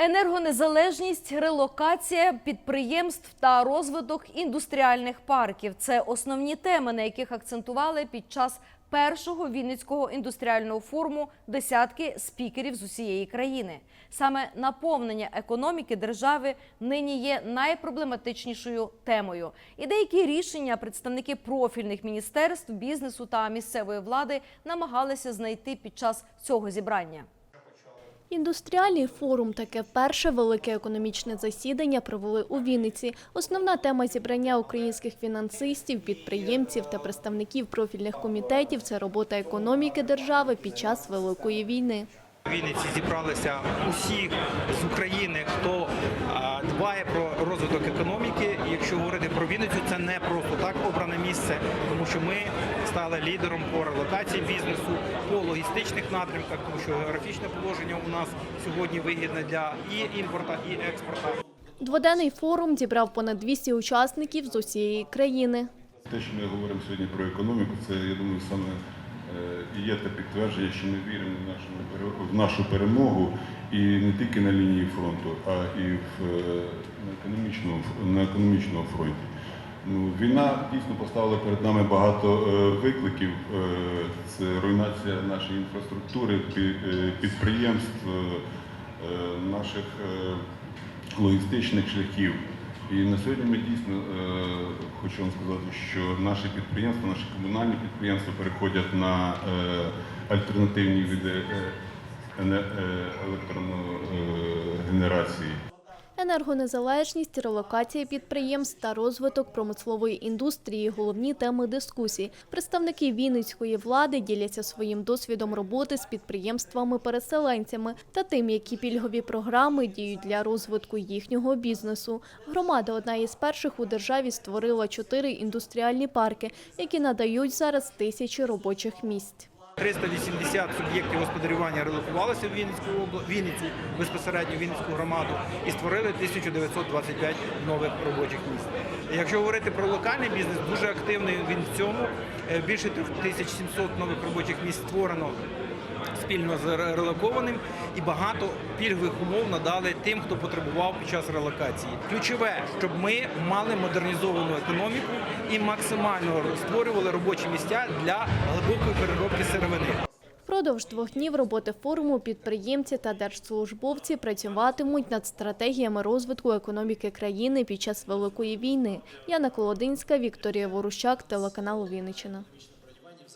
Енергонезалежність, релокація підприємств та розвиток індустріальних парків це основні теми, на яких акцентували під час першого Вінницького індустріального форуму десятки спікерів з усієї країни. Саме наповнення економіки держави нині є найпроблематичнішою темою. І деякі рішення представники профільних міністерств, бізнесу та місцевої влади намагалися знайти під час цього зібрання. Індустріальний форум таке перше велике економічне засідання провели у Вінниці. Основна тема зібрання українських фінансистів, підприємців та представників профільних комітетів це робота економіки держави під час великої війни. Вінниці зібралися усі з України, хто дбає про розвиток економіки. І якщо говорити про Вінницю, це не просто так обране місце, тому що ми стали лідером по релокації бізнесу, по логістичних напрямках, тому що географічне положення у нас сьогодні вигідне для і імпорту, і експорту. Дводенний форум зібрав понад 200 учасників з усієї країни. Те, що ми говоримо сьогодні про економіку, це я думаю саме і є те підтвердження, що ми віримо в нашу, в нашу перемогу і не тільки на лінії фронту, а і в, е, на, економічному, на економічному фронті. Ну, війна дійсно поставила перед нами багато е, викликів. Е, Це руйнація нашої інфраструктури, е, підприємств, е, е, наших е, логістичних шляхів. І на сьогодні ми дійсно е, хочу вам сказати, що наші підприємства, наші комунальні підприємства переходять на е, альтернативні види е, ене- електрогенерації. Енергонезалежність, релокація підприємств та розвиток промислової індустрії – головні теми дискусії. Представники Вінницької влади діляться своїм досвідом роботи з підприємствами-переселенцями та тим, які пільгові програми діють для розвитку їхнього бізнесу. Громада одна із перших у державі створила чотири індустріальні парки, які надають зараз тисячі робочих місць. 380 суб'єктів господарювання релокувалися в Вінницьку область, Вінницю, безпосередньо в Вінницьку громаду, і створили 1925 нових робочих місць. Якщо говорити про локальний бізнес, дуже активний він в цьому. Е, Більше 1700 нових робочих місць створено спільно з релокованим, і багато пільгових умов надали тим, хто потребував під час релокації. Ключове, щоб ми мали модернізовану економіку і максимально створювали робочі місця для глибокої переробки сировини. Впродовж двох днів роботи форуму підприємці та держслужбовці працюватимуть над стратегіями розвитку економіки країни під час Великої війни. Яна Колодинська, Вікторія Ворущак, телеканал Вінниччина.